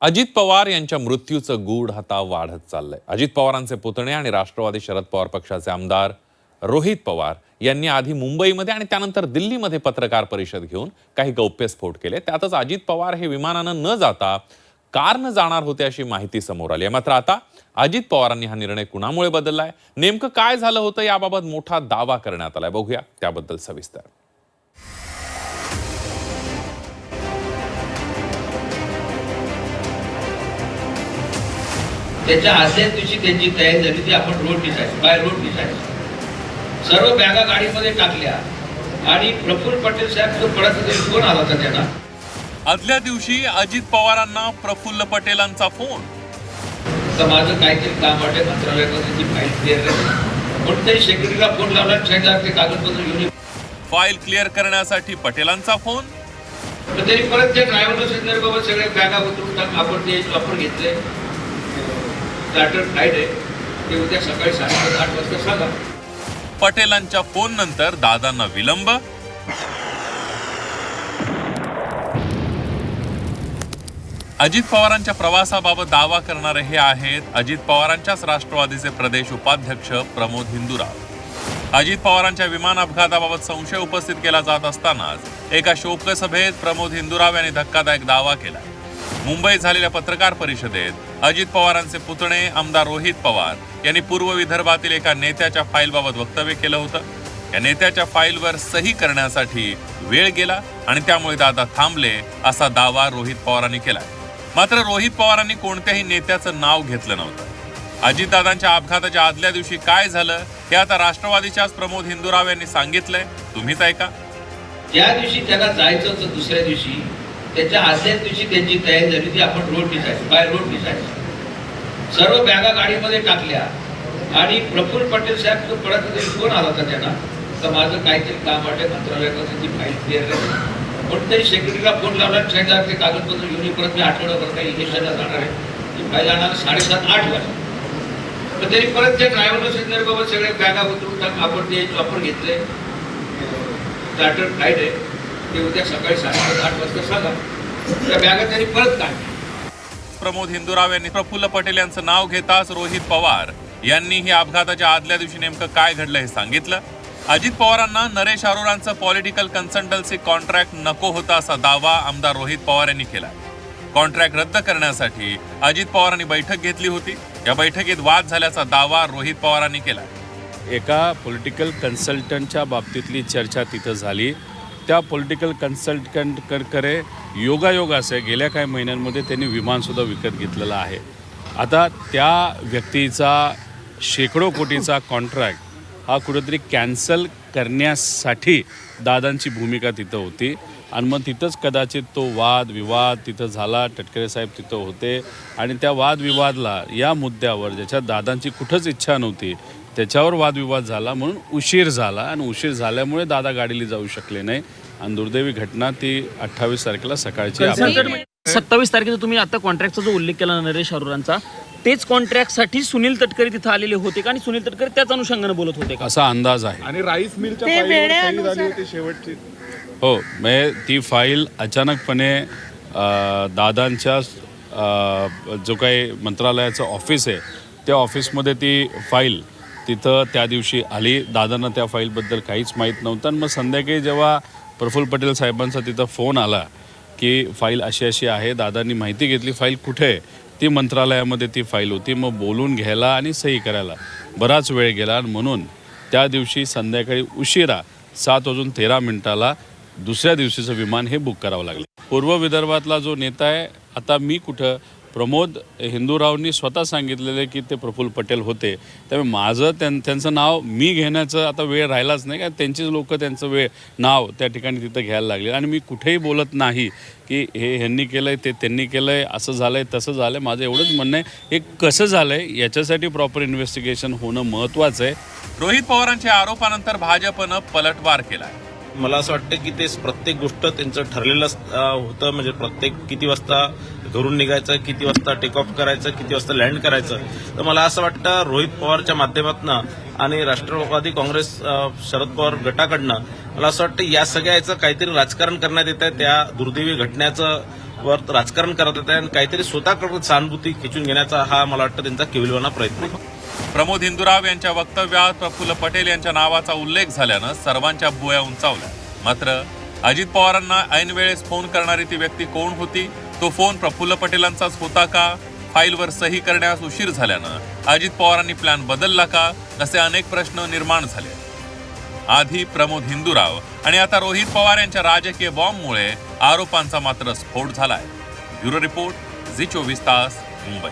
अजित पवार यांच्या मृत्यूचं गूढ आता वाढत चाललंय. अजित पवारांचे पुतणे आणि राष्ट्रवादी शरद पवार पक्षाचे आमदार रोहित पवार यांनी आधी मुंबईमध्ये आणि त्यानंतर दिल्लीमध्ये पत्रकार परिषद घेऊन काही गौप्यस्फोट केले. त्यातच अजित पवार हे विमानानं न जाता कारनं जाणार होते अशी माहिती समोर आली आहे. मात्र आता अजित पवारांनी हा निर्णय कुणामुळे बदललाय? नेमकं काय झालं होतं? याबाबत मोठा दावा करण्यात आलाय. बघूया त्याबद्दल सविस्तर. त्याच्या आदल्याच दिवशी त्यांची तयारी झाली ती आपण road decide by road decide सर्व बॅगा गाडीमध्ये टाकल्या आणि प्रफुल्ल पटेल साहेब जो पडत होते फोन आला होता त्यांना. आदल्या दिवशी अजित पवारांना प्रफुल्ल पटेलांचा फोन. तर माझं काहीतरी काम वाटते मंत्रालयात त्याची फाईल क्लिअर कोणतरी सेक्रेटरीला फोन लावला सांगितलं ते कागदपत्र घेऊन. फाईल क्लिअर करण्यासाठी पटेलांचा फोन. तर परत त्या ड्रायव्हरला सांगितलं बाबा सगळे बॅगा उतरून आपण ते वापर घेतले. चार्टर फ्लाईट आहे. ते उद्या सकाळी साडेसात आठ वाजता सांगा. पटेलांच्या फोन नंतर दादांना विलंब. अजित पवारांच्या प्रवासाबाबत दावा करणारे हे आहेत अजित पवारांच्याच राष्ट्रवादीचे प्रदेश उपाध्यक्ष प्रमोद हिंदुराव. अजित पवारांच्या विमान अपघाताबाबत संशय उपस्थित केला जात असतानाच एका शोकसभेत प्रमोद हिंदुराव यांनी धक्कादायक दावा केला. मुंबईत झालेल्या पत्रकार परिषदेत अजित पवारांचे पुतणे आमदार रोहित पवार यांनी पूर्व विदर्भातील एका नेत्याच्या फाईलबाबत वक्तव्य केलं होतं. या नेत्याच्या फाईलवर सही करण्यासाठी वेळ गेला आणि त्यामुळे दादा थांबले असा दावा रोहित पवारांनी केला. मात्र रोहित पवारांनी कोणत्याही नेत्याचं नाव घेतलं नव्हतं. अजितदादांच्या अपघाताच्या आदल्या दिवशी काय झालं हे आता राष्ट्रवादीच्याच प्रमोद हिंदुराव यांनी सांगितलंय. तुम्हीच ऐका. या दिवशी त्याला जायचं दुसऱ्या दिवशी त्याच्या आदल्याच दिवशी त्यांची तयारी झाली ती आपण रोड दिसायचो बाय रोड डिसाईड सर्व बॅगा गाडीमध्ये टाकल्या आणि प्रफुल्ल पटेल साहेब तो पडत होते फोन आला होता त्यांना तर माझं काहीतरी काम वाटते मंत्रालयाकडून ती फाईल क्लिअर आहे कोणतरी सेक्रेटरीला फोन लावला आणि ते कागदपत्र घेऊन परत मी आठवड्याभर काही इलेक्शनला जाणार आहे. ती फाईल आणणार साडेसात आठ वाजता तर तरी परत त्या ड्रायव्हरला सांगितलं बाबा सगळे बॅगा उतरून आपण ते वापर घेतले चार्टर फ्लाईट आहे. ते उद्या सकाळी साडेसात आठ वाजता सांगा. त्या बॅगा त्यांनी परत काढल्या. प्रमोद हिंदुराव यांनी प्रफुल्ल पटेल यांचं नाव घेताच रोहित पवार यांनीही अपघाताच्या आदल्या दिवशी नेमकं काय घडलं हे सांगितलं. अजित पवारांना नरेश अरोरांचं पॉलिटिकल कन्सल्टन्सी कॉन्ट्रॅक्ट नको होता असा दावा आमदार रोहित पवार यांनी केला. कॉन्ट्रॅक्ट रद्द करण्यासाठी अजित पवारांनी बैठक घेतली होती. या बैठकीत वाद झाल्याचा दावा रोहित पवारांनी केला. एका पॉलिटिकल कन्सल्टंटच्या बाबतीतली चर्चा तिथं झाली. त्या पॉलिटिकल कन्सल्टंटकडे योगायोग असे गेल्या काही महिन्यांमध्ये त्यांनी विमानसुद्धा विकत घेतलेलं आहे. आता त्या व्यक्तीचा शेकडो कोटीचा कॉन्ट्रॅक्ट हा कुठेतरी कॅन्सल करण्यासाठी दादांची भूमिका तिथं होती. आणि मग तिथंच कदाचित तो वाद विवाद तिथं झाला टटकरे साहेब तिथं होते. आणि त्या वादविवादला या मुद्द्यावर ज्याच्यात दादांची कुठंच इच्छा नव्हती त्याच्यावर वादविवाद झाला म्हणून उशीर झाला आणि उशीर झाल्यामुळे दादा गाडीला जाऊ शकले नाही. आणि दुर्दैवी घटना ती अठ्ठावीस तारखेला सकाळची आपण सत्तावीस तारखेचा तुम्ही आता कॉन्ट्रॅक्टचा जो उल्लेख केला नरेश अरोरांचा तेच कॉन्ट्रॅक्टसाठी सुनील तटकरे तिथं आलेले होते का? आणि सुनील तटकरे त्याच अनुषंगाने बोलत होते का? असा अंदाज आहे. आणि राईस मिलच्या फाईलवर सही झाली होती शेवटची. हो म्हणजे ती फाईल अचानकपणे अ, दादांच्या अ, जो काही मंत्रालयाचं ऑफिस आहे त्या ऑफिसमध्ये ती फाईल तिथं त्या दिवशी आली. दादांना त्या फाईलबद्दल काहीच माहीत नव्हतं. आणि मग संध्याकाळी जेव्हा प्रफुल्ल पटेल साहेबांचा तिथं फोन आला की फाईल अशी अशी आहे दादांनी माहिती घेतली फाईल कुठे आहे? ती मंत्रालयामध्ये ती फाईल होती. मग बोलून घ्यायला आणि सही करायला. बराच वेळ गेला आणि म्हणून त्या दिवशी संध्याकाळी उशिरा सात वाजून तेरा मिनिटाला दुसऱ्या दिवशीचं विमान हे बुक करावं लागलं. पूर्व विदर्भातला जो नेता आहे आता मी कुठं प्रमोद हिंदूरावनी स्वतः सांगितलेलं की ते प्रफुल्ल पटेल होते. त्यामुळे माझं त्यां त्यांचं नाव मी घेण्याचं आता वेळ राहिलाच नाही. का त्यांचीच लोक त्यांचं वेळ नाव त्या ठिकाणी तिथं घ्यायला लागले. आणि मी कुठेही बोलत नाही की हे ह्यांनी केलं आहे ते त्यांनी केलं आहे असं झालं आहे तसं झालं आहे माझं एवढंच म्हणणं आहे हे कसं झालं आहे याच्यासाठी प्रॉपर इन्व्हेस्टिगेशन होणं महत्त्वाचं आहे. रोहित पवारांच्या आरोपानंतर भाजपनं पलटवार केलाय. मला असं वाटतं की ते प्रत्येक गोष्ट त्यांचं ठरलेलं होतं. म्हणजे प्रत्येक किती वाजता धरून निघायचं किती वाजता टेक ऑफ करायचं किती वाजता लँड करायचं. तर मला असं वाटतं रोहित पवारच्या माध्यमातून आणि राष्ट्रवादी काँग्रेस शरद पवार गटाकडनं मला असं वाटतं या सगळ्या याचं काहीतरी राजकारण करण्यात येत आहे त्या दुर्दैवी घटनेचं वर राजकारण करत येत आहे आणि काहीतरी स्वतःकडून सहानुभूती खेचून घेण्याचा हा मला वाटतं त्यांचा केविलवाना प्रयत्न आहे. प्रमोद हिंदुराव यांच्या वक्तव्यात प्रफुल्ल पटेल यांच्या नावाचा उल्लेख झाल्यानं सर्वांच्या भुया उंचावल्या. मात्र अजित पवारांना ऐनवेळेस फोन करणारी ती व्यक्ती कोण होती? तो फोन प्रफुल्ल पटेलांचाच होता का? फाईलवर सही करण्यास उशीर झाल्यानं अजित पवारांनी प्लॅन बदलला का? असे अनेक प्रश्न निर्माण झाले. आधी प्रमोद हिंदूराव आणि आता रोहित पवार यांच्या राजकीय बॉम्बमुळे आरोपांचा मात्र स्फोट झालाय. ब्युरो रिपोर्ट झी चोवीस तास मुंबई.